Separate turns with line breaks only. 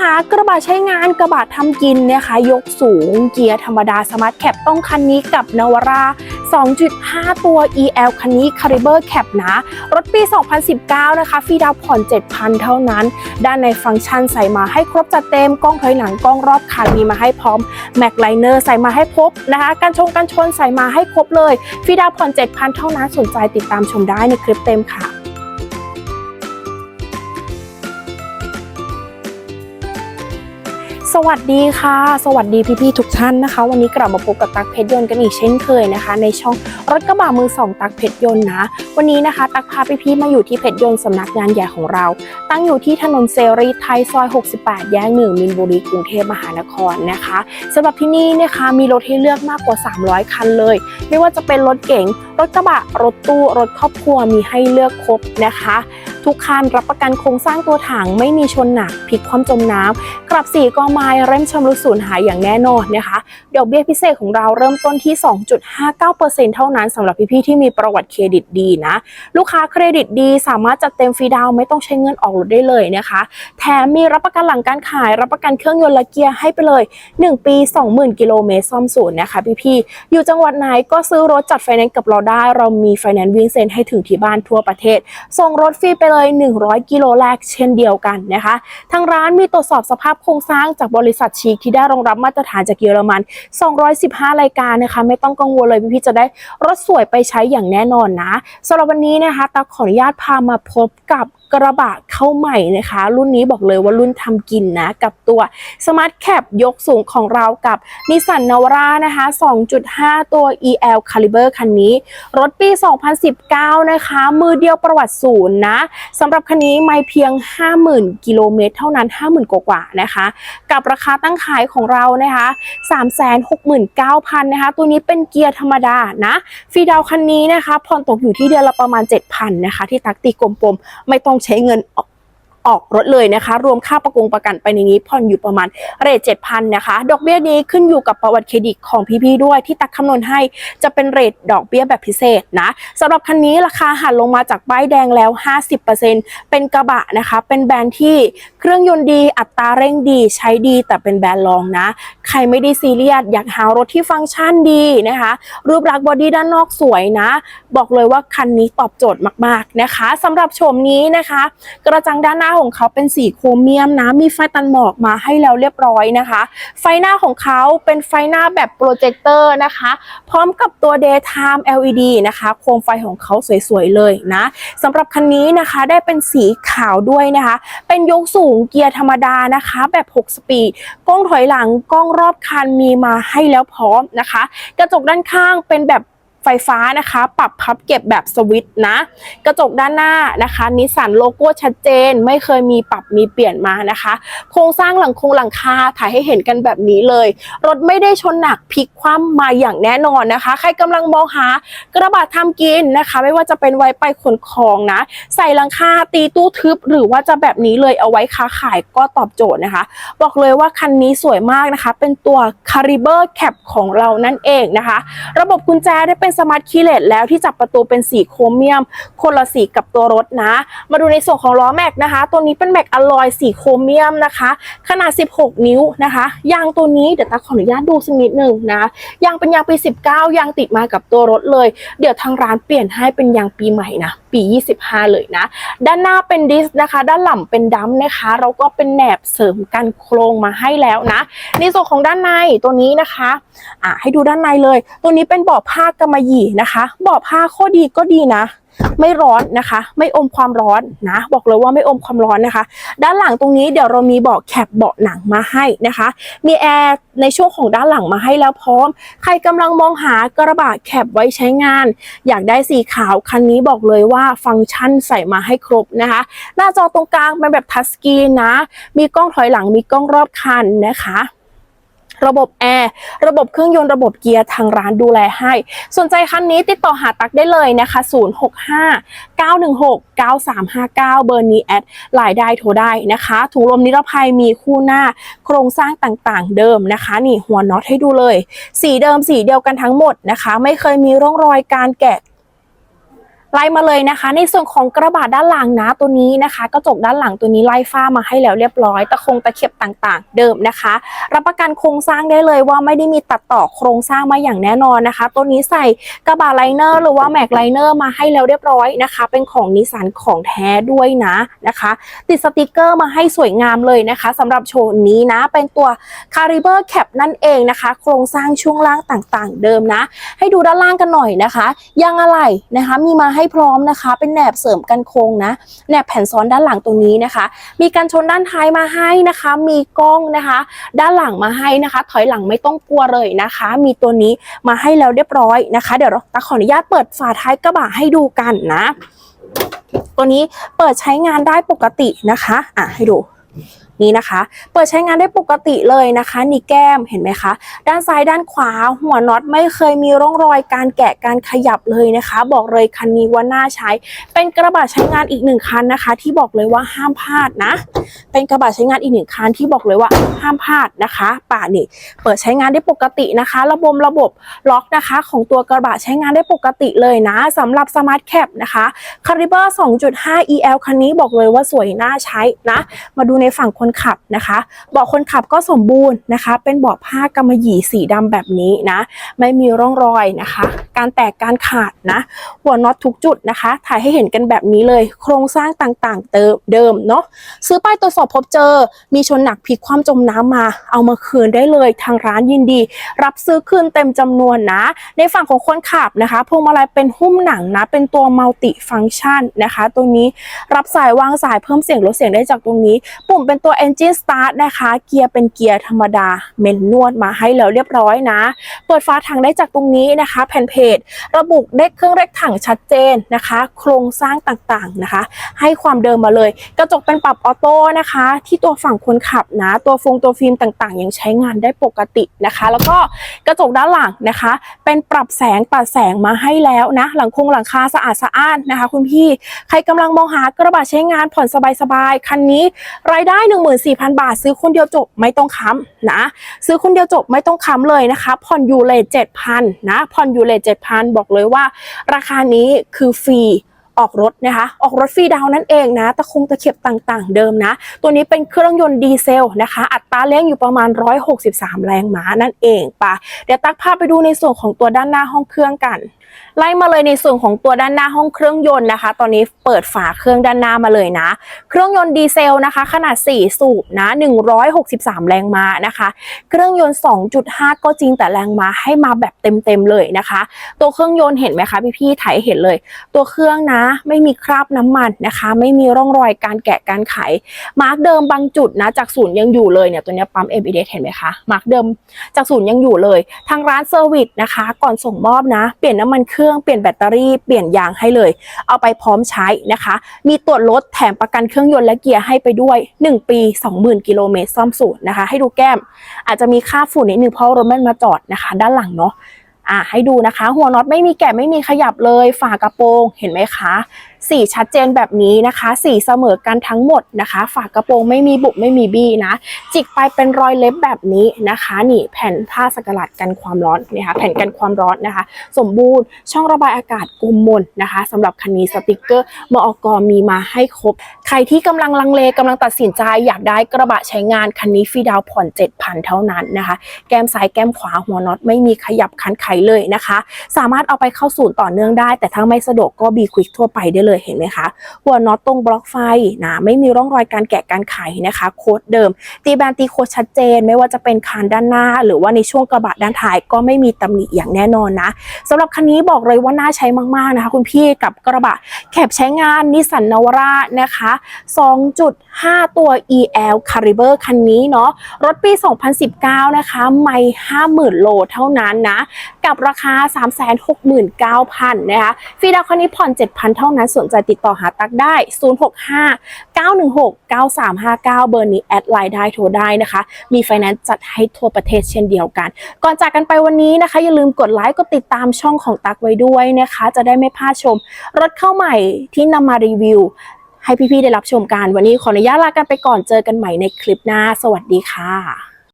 คะกระบะใช้งานกระบะทำกินนะคะยกสูงเกียร์ธรรมดาสมาร์ทแคปต้องคันนี้กับนวาร่า2.5 ตัว EL คันนี้ Caliber Cap นะ รถปี 2019 นะคะ ฟีดาวผ่อน 7,000 เท่านั้น ด้านในฟังก์ชันใส่มาให้ครบจัดเต็ม กล้องถอยหลังกล้องรอบคันมีมาให้พร้อมแม็กไลเนอร์ใส่มาให้ครบนะคะการชงกันชนใส่มาให้ครบเลย ฟีดาวผ่อน 7,000 เท่านั้นสนใจติดตามชมได้ในคลิปเต็มค่ะ สวัสดีค่ะ สวัสดีพี่ๆทุกท่านนะคะ วันนี้กลับมาพบกับตักเพชรยนต์กันอีกเช่นเคยนะคะ ในช่องรถกระบะมือสองตักเพชรยนต์นะ วันนี้นะคะ ตักพาพี่ๆมาอยู่ที่เพชรยนต์สำนักงานใหญ่ของเรา ตั้งอยู่ที่ถนนเซรีไทยซอย 68 แยกหนึ่งมินบุรีกรุงเทพมหานครนะคะสำหรับที่นี่นะคะมีรถให้เลือกมากกว่า 300 คันเลย ไม่ว่าจะเป็นรถเก๋งรถกระบะรถตู้รถครอบครัวมีให้เลือกครบนะคะ ทุกคันรับประกันโครงสร้างตัวถังไม่มีชนหนักพลิกความจมน้ำกลับสีกอไม้เร่มชำรุดสูญหายอย่างแน่นอนนะคะดอกเบี้ยพิเศษของเราเริ่มต้นที่ 2.59%เท่านั้นสำหรับพี่ๆที่มีประวัติเครดิตดีนะ ลูกค้าเครดิตดีสามารถจัดเต็มฟรีดาวไม่ต้องใช้เงินออกรถได้เลยนะคะ แถมมีรับประกันหลังการขาย รับประกันเครื่องยนต์และเกียร์ให้ไปเลย 1 ปี 20,000 กิโลเมตรซ่อมศูนย์นะคะพี่ๆอยู่จังหวัดไหนก็ซื้อรถจัดไฟแนนซ์กับเราได้ เรามีไฟแนนซ์วิ่งเซ็นให้ถึงที่บ้านทั่วประเทศ ส่งรถฟรีไปเลย 100 กิโลแรกเช่นเดียวกันนะคะ ทางร้านมีตรวจสอบสภาพโครงสร้างจากบริษัทชีคที่ได้รองรับมาตรฐานจากเยอรมัน 215 รายการนะคะ ไม่ต้องกังวลเลยพี่ๆจะได้รถสวยไปใช้อย่างแน่นอนนะสำหรับวันนี้นะคะตาขออนุญาตพามาพบกับ กระบะเข้าใหม่นะคะ รุ่นนี้บอกเลยว่ารุ่นทำกินนะ กับตัว Smart Cap ยกสูงของเรากับ Nissan Navara นะคะ 2.5 ตัว EL Caliber คันนี้ รถปี 2019 นะคะ มือเดียวประวัติศูนย์นะสำหรับคันนี้ไม่เพียง 50,000 กิโลเมตรเท่านั้น 50,000 กว่าๆนะคะ กับราคาตั้งขายของเรานะคะ369,000นะคะ ตัวนี้เป็นเกียร์ธรรมดานะ ฟีดาวคันนี้นะคะผ่อนตกอยู่ที่เดือนละประมาณ 7,000นะคะ ที่ตักตีกลมๆ ไม่ต้องใช้เงินออก ออกรถเลยนะคะ รวมค่าประกงประกันไปในนี้ผ่อนอยู่ประมาณเรท7,000นะคะ ดอกเบี้ยนี้ขึ้นอยู่กับประวัติเครดิตของพี่ๆด้วยที่ตักคำนวณให้จะเป็นเรทดอกเบี้ยแบบพิเศษนะสำหรับคันนี้ราคาหันลงมาจากป้ายแดงแล้ว 50%เป็นกระบะนะคะ เป็นแบรนด์ที่เครื่องยนต์ดีอัตราเร่งดีใช้ดี แต่เป็นแบรนด์รองนะ ใครไม่ได้ซีเรียสอยากหารถที่ฟังก์ชันดีนะคะ รูปลักษณ์บอดี้ด้านนอกสวยนะ บอกเลยว่าคันนี้ตอบโจทย์มากๆนะคะสำหรับโฉมนี้นะคะ กระจังด้านหน้าาของเขาเป็นสีโครเมียมนะ มีไฟตันหมอกมาให้แล้วเรียบร้อยนะคะ ไฟหน้าของเขาเป็นไฟหน้าแบบโปรเจคเตอร์นะคะ พร้อมกับตัว daytime LED นะคะ โคมไฟของเขาสวยๆเลยนะสำหรับคันนี้นะคะได้เป็นสีขาวด้วยนะคะ เป็นยกสูงเกียร์ธรรมดานะคะ แบบ 6 สปีดกล้องถอยหลังกล้องรอบคันมีมาให้แล้วพร้อมนะคะ กระจกด้านข้างเป็นแบบ ไฟฟ้านะคะ ปรับพับเก็บแบบสวิตช์นะ กระจกด้านหน้านะคะนิสสันโลโก้ชัดเจน ไม่เคยมีปรับมีเปลี่ยนมานะคะ โครงสร้างหลังคงหลังคาถ่ายให้เห็นกันแบบนี้เลย รถไม่ได้ชนหนักพลิกคว่ำมาอย่างแน่นอนนะคะ ใครกำลังมองหากระบะทำกินนะคะ ไม่ว่าจะเป็นไว้ไปขนของนะ ใส่หลังคาตีตู้ทึบ หรือว่าจะแบบนี้เลยเอาไว้ค้าขายก็ตอบโจทย์นะคะ บอกเลยว่าคันนี้สวยมากนะคะ เป็นตัว Caliber Cap ของเรานั่นเองนะคะ ระบบกุญแจได้เป็นสมาร์ทคีย์เลสแล้วที่จับประตูเป็นสีโครเมียม คนละสีกับตัวรถนะ มาดูในส่วนของล้อแม็กนะคะ ตัวนี้เป็นแม็กอลลอยสีโครเมียมนะคะ ขนาด 16 นิ้วนะคะยางตัวนี้เดี๋ยวตาขออนุญาตดูสักนิดหนึ่งนะยางเป็นยางปี 19ยางติดมากับตัวรถเลย เดี๋ยวทางร้านเปลี่ยนให้เป็นยางปีใหม่นะปี 25 เลยนะ ด้านหน้าเป็นดิสนะคะ ด้านหลังเป็นดัมนะคะแล้วก็เป็นแหนบเสริมกันโครงมาให้แล้วนะในส่วนของด้านในตัวนี้นะคะอะให้ดูด้านในเลย ตัวนี้เป็นเบาะผ้ากำมะหยี่นะคะเบาะผ้าข้อดีก็ดีนะ ไม่ร้อนนะคะ ไม่อมความร้อนนะ บอกเลยว่าไม่อมความร้อนนะคะ ด้านหลังตรงนี้เดี๋ยวเรามีเบาะแคปเบาะหนังมาให้นะคะ มีแอร์ในช่วงของด้านหลังมาให้แล้วพร้อม ใครกำลังมองหากระบะแคปไว้ใช้งาน อยากได้สีขาวคันนี้บอกเลยว่าฟังก์ชันใส่มาให้ครบนะคะ หน้าจอตรงกลางเป็นแบบทัชสกรีนนะ มีกล้องถอยหลังมีกล้องรอบคันนะคะ ระบบแอร์ ระบบเครื่องยนต์ ระบบเกียร์ทางร้านดูแลให้ สนใจคันนี้ติดต่อหาตักได้เลยนะคะ 065 916 9359 เบอร์นี้แอดไลน์ได้โทรได้นะคะ ถุงลมนิรภัยมีคู่หน้าโครงสร้างต่างๆ เดิมนะคะ นี่หัวน็อตให้ดูเลย สีเดิมสีเดียวกันทั้งหมดนะคะ ไม่เคยมีร่องรอยการแกะ ไล่มาเลยนะคะ ในส่วนของกระบะด้านหลังนะตัวนี้นะคะ กระจกด้านหลังตัวนี้ไล่ฝ้ามาให้แล้วเรียบร้อย ตะคงตะเข็บต่างๆ เดิมนะคะ รับประกันโครงสร้างได้เลยว่าไม่ได้มีตัดต่อโครงสร้างมาอย่างแน่นอนนะคะ ตัวนี้ใส่กระบะไลเนอร์หรือว่าแม็กไลเนอร์มาให้แล้วเรียบร้อยนะคะ เป็นของนิสสันของแท้ด้วยนะนะคะ ติดสติกเกอร์มาให้สวยงามเลยนะคะสำหรับโชว์นี้นะ เป็นตัว c a r i b e r Cap นั่นเองนะคะ โครงสร้างช่วงล่างต่างๆ เดิมนะ ให้ดูด้านล่างกันหน่อยนะคะยางอะไหล่นะคะ มีมาใให้พร้อมนะคะ เป็นแหนบเสริมกันโค้งนะแหนบแผ่นซ้อนด้านหลังตรงนี้นะคะ มีการชนด้านท้ายมาให้นะคะ มีกล้องนะคะ ด้านหลังมาให้นะคะ ถอยหลังไม่ต้องกลัวเลยนะคะ มีตัวนี้มาให้แล้วเรียบร้อยนะคะ เดี๋ยวเราขออนุญาตเปิดฝาท้ายกระบะให้ดูกันนะ ตัวนี้เปิดใช้งานได้ปกตินะคะ อะให้ดู นี่นะคะ เปิดใช้งานได้ปกติเลยนะคะนี่แก้มเห็นไหมคะ ด้านซ้ายด้านขวาหัวน็อตไม่เคยมีร่องรอยการแกะการขยับเลยนะคะ บอกเลยคันนี้ว่าน่าใช้ เป็นกระบะใช้งานอีกหนึ่งคันนะคะ ที่บอกเลยว่าห้ามพลาดนะ เป็นกระบะใช้งานอีกหนึ่งคันที่บอกเลยว่าห้ามพลาดนะคะป่านี่เปิดใช้งานได้ปกตินะคะ ระบบระบบล็อกนะคะ ของตัวกระบะใช้งานได้ปกติเลยนะสำหรับ Smart Cap นะคะ c a r i b e r 2.5 EL คันนี้บอกเลยว่าสวยน่าใช้นะ มาดูในฝั่งคนขับนะคะเบาะคนขับก็สมบูรณ์นะคะ เป็นเบาะผ้ากำมะหยี่สีดำแบบนี้นะ ไม่มีร่องรอยนะคะ การแตกการขาดนะ หัวน็อตทุกจุดนะคะ ถ่ายให้เห็นกันแบบนี้เลย โครงสร้างต่างๆ เติมเดิมเนาะซื้อป้ายตรวจสอบพบเจอ มีชนหนักพลิกคว่ำจมน้ำมา เอามาคืนได้เลยทางร้านยินดี รับซื้อคืนเต็มจำนวนนะ ในฝั่งของคนขับนะคะพวงมาลัยเป็นหุ้มหนังนะ เป็นตัวมัลติฟัง c t ชันนะคะ ตัวนี้รับสายวางสายเพิ่มเสียงลดเสียงได้จากตรงนี้ ปุ่มเป็นตัวัว Engine Start นะคะ เกียร์เป็นเกียร์ธรรมดา เมนนวดมาให้แล้วเรียบร้อยนะ เปิดฝาถังได้จากตรงนี้นะคะ แผ่นเพจระบุเลขเครื่องเลขถังชัดเจนนะคะ โครงสร้างต่างๆนะคะ ให้ความเดิมมาเลย กระจกเป็นปรับออโต้นะคะ ที่ตัวฝั่งคนขับนะ ตัวฟงตัวฟิล์มต่างๆ ยังใช้งานได้ปกตินะคะ แล้วก็กระจกด้านหลังนะคะ เป็นปรับแสงปัดแสงมาให้แล้วนะ หลังคงหลังคาสะอาดสะอ้านนะคะ คุณพี่ใครกำลังมองหากระบะใช้งานผ่อนสบายๆคันนี้รายได้หนึ่ง14,000 บาท ซื้อคนเดียวจบไม่ต้องค้ำนะ ซื้อคนเดียวจบไม่ต้องค้ำเลยนะคะ ผ่อนยูเลท7,000นะ ผ่อนยูเลท7,000 บอกเลยว่า ราคานี้คือฟรีออกรถนะคะ ออกรถฟรีดาวน์นั่นเองนะ ตะคงตะเข็บต่างๆ เดิมนะ ตัวนี้เป็นเครื่องยนต์ดีเซลนะคะ อัตราเร่งอยู่ประมาณ 163 แรงม้านั่นเองปะเดี๋ยวตักพาพไปดูในส่วนของตัวด้านหน้าห้องเครื่องกัน ไล่มาเลยในส่วนของตัวด้านหน้าห้องเครื่องยนต์นะคะ ตอนนี้เปิดฝาเครื่องด้านหน้ามาเลยนะ เครื่องยนต์ดีเซลนะคะ ขนาด 4 สูบนะ 163 แรงม้านะคะ เครื่องยนต์ 2.5 ก็จริงแต่แรงม้าให้มาแบบเต็มๆเลยนะคะ ตัวเครื่องยนต์เห็นไหมคะพี่ๆถ่ายเห็นเลย ตัวเครื่องนะไม่มีคราบน้ำมันนะคะ ไม่มีร่องรอยการแกะการไข มาร์กเดิมบางจุดนะจากศูนย์ยังอยู่เลยเนี่ยตัวนี้ปั๊ม m อ d เห็นไหมคะมาร์กเดิมจากศูนย์ยังอยู่เลย ทางร้านเซอร์วิสนะคะ ก่อนส่งมอบนะ เปลี่ยนน้ำมันเครื่องเปลี่ยนแบตเตอรี่เปลี่ยนยางให้เลย เอาไปพร้อมใช้นะคะ มีตรวจรถแถมประกันเครื่องยนต์และเกียร์ให้ไปด้วย 1 ปี 20,000 กิโลเมตรซ่อมสูตรนะคะ ให้ดูแก้ม อาจจะมีค่าฝุ่นนิดนึงเพราะรถมันมาจอดนะคะ ด้านหลังเนาะอะให้ดูนะคะ หัวน็อตไม่มีแกะไม่มีขยับเลยฝากระโปรงเห็นไหมคะ สีชัดเจนแบบนี้นะคะ สีเสมอกันทั้งหมดนะคะ ฝากระโปรงไม่มีบุบไม่มีบี้นะ จิกไปเป็นรอยเล็บแบบนี้นะคะ นี่แผ่นผ้าสกลัดกันความร้อนนะคะแผ่นกันความร้อนนะคะ สมบูรณ์ช่องระบายอากาศกลมมนนะคะสำหรับคันนี้สติกเกอร์มอกมีมาให้ครบ ใครที่กำลังลังเลกำลังตัดสินใจอยากได้กระบะใช้งานคันนี้ฟรีดาวผ่อน 7,000 เท่านั้นนะคะ แก้มซ้ายแก้มขวาหัวน็อตไม่มีขยับคันไขเลยนะคะ สามารถเอาไปเข้าศูนย์ต่อเนื่องได้ แต่ถ้าไม่สะดวกก็บีควิกทั่วไปได้เลยเห็นไหมคะหัวน็อตตรงบล็อกไฟนะไม่มีร่องรอยการแกะการไขนะคะ โค้ดเดิม ตีแบนตีโค้ดชัดเจน ไม่ว่าจะเป็นคานด้านหน้า หรือว่าในช่วงกระบะด้านท้ายก็ไม่มีตำหนิอย่างแน่นอนนะสำหรับคันนี้บอกเลยว่าน่าใช้มากๆนะคะ คุณพี่กับกระบะแคบใช้งานนิสสันนวรานะคะ 2.5 ตัว EL Caliber คันนี้เนาะรถปี 2019 นะคะไม่50,000 โลเท่านั้นนะ กับราคา 369,000 นะคะฟรีดาวคันนี้ผ่อน 7,000 เท่านั้นสนใจติดต่อหาตักได้ 065 916 9359 เบอร์นี้แอดไลน์ได้โทรได้นะคะ มีไฟแนนซ์จัดให้ทั่วประเทศเช่นเดียวกัน ก่อนจากกันไปวันนี้นะคะ อย่าลืมกดไลค์กดติดตามช่องของตักไว้ด้วยนะคะ จะได้ไม่พลาดชม รถเข้าใหม่ที่นำมารีวิว ให้พี่ๆได้รับชมกัน วันนี้ขออนุญาตลากันไปก่อนเจอกันใหม่ในคลิปหน้า สวัสดีค่ะ